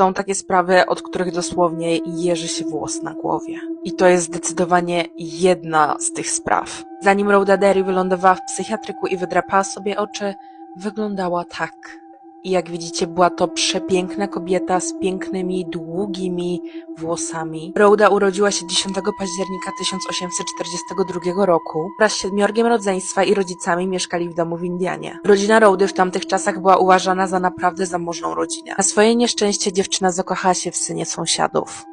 Są takie sprawy, od których dosłownie jeży się włos na głowie. I to jest zdecydowanie jedna z tych spraw. Zanim Rhoda Derry wylądowała w psychiatryku i wydrapała sobie oczy, wyglądała tak. I jak widzicie, była to przepiękna kobieta z pięknymi, długimi włosami. Rhoda urodziła się 10 października 1842 roku. Wraz z siedmiorgiem rodzeństwa i rodzicami mieszkali w domu w Indianie. Rodzina Rhody w tamtych czasach była uważana za naprawdę zamożną rodzinę. Na swoje nieszczęście dziewczyna zakochała się w synie sąsiadów.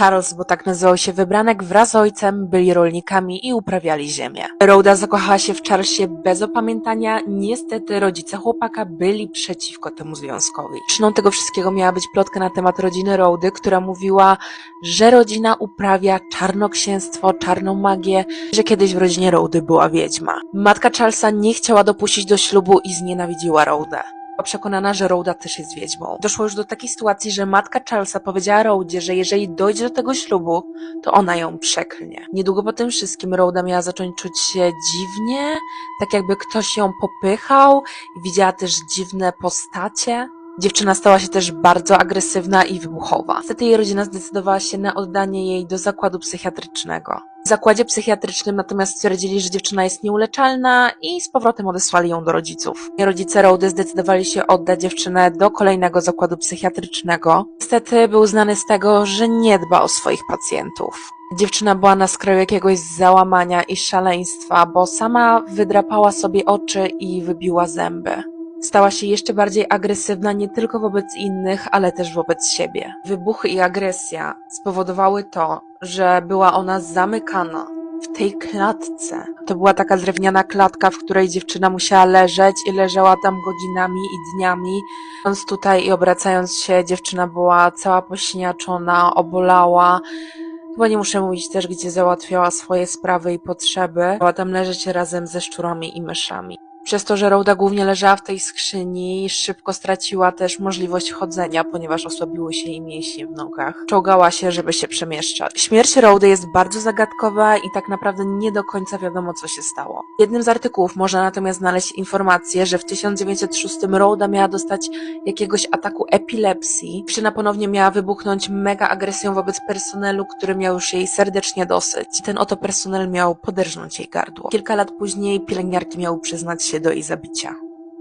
Charles, bo tak nazywał się wybranek, wraz z ojcem byli rolnikami i uprawiali ziemię. Rhoda zakochała się w Charlesie bez opamiętania. Niestety rodzice chłopaka byli przeciwko temu związkowi. Przyczyną tego wszystkiego miała być plotka na temat rodziny Rhody, która mówiła, że rodzina uprawia czarnoksięstwo, czarną magię, że kiedyś w rodzinie Rhody była wiedźma. Matka Charlesa nie chciała dopuścić do ślubu i znienawidziła Rhodę była przekonana, że Rhoda też jest wiedźmą. Doszło już do takiej sytuacji, że matka Charlesa powiedziała Rhodzie, że jeżeli dojdzie do tego ślubu, to ona ją przeklnie. Niedługo po tym wszystkim Rhoda miała zacząć czuć się dziwnie, tak jakby ktoś ją popychał, widziała też dziwne postacie. Dziewczyna stała się też bardzo agresywna i wybuchowa. Niestety jej rodzina zdecydowała się na oddanie jej do zakładu psychiatrycznego. W zakładzie psychiatrycznym natomiast stwierdzili, że dziewczyna jest nieuleczalna i z powrotem odesłali ją do rodziców. Rodzice Rody zdecydowali się oddać dziewczynę do kolejnego zakładu psychiatrycznego. Niestety był znany z tego, że nie dba o swoich pacjentów. Dziewczyna była na skraju jakiegoś załamania i szaleństwa, bo sama wydrapała sobie oczy i wybiła zęby. Stała się jeszcze bardziej agresywna nie tylko wobec innych, ale też wobec siebie. Wybuchy i agresja spowodowały to, że była ona zamykana w tej klatce. To była taka drewniana klatka, w której dziewczyna musiała leżeć i leżała tam godzinami i dniami. Idąc tutaj i obracając się, dziewczyna była cała pośniaczona, obolała. Chyba nie muszę mówić też, gdzie załatwiała swoje sprawy i potrzeby. Była tam leżeć razem ze szczurami i myszami. Przez to, że Rhoda głównie leżała w tej skrzyni, szybko straciła też możliwość chodzenia, ponieważ osłabiły się jej mięśnie w nogach. Czołgała się, żeby się przemieszczać. Śmierć Rhody jest bardzo zagadkowa i tak naprawdę nie do końca wiadomo, co się stało. W jednym z artykułów można natomiast znaleźć informację, że w 1906 Rhoda miała dostać jakiegoś ataku epilepsji. Dziewczyna ponownie miała wybuchnąć mega agresją wobec personelu, który miał już jej serdecznie dosyć. Ten oto personel miał poderżnąć jej gardło. Kilka lat później pielęgniarki miały przyznać się do jej zabicia.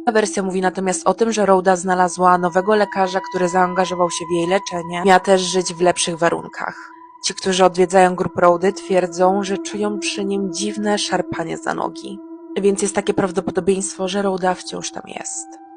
Ta wersja mówi natomiast o tym, że Rhoda znalazła nowego lekarza, który zaangażował się w jej leczenie. Miała też żyć w lepszych warunkach. Ci, którzy odwiedzają grup Rhody, twierdzą, że czują przy nim dziwne szarpanie za nogi. Więc jest takie prawdopodobieństwo, że Rhoda wciąż tam jest.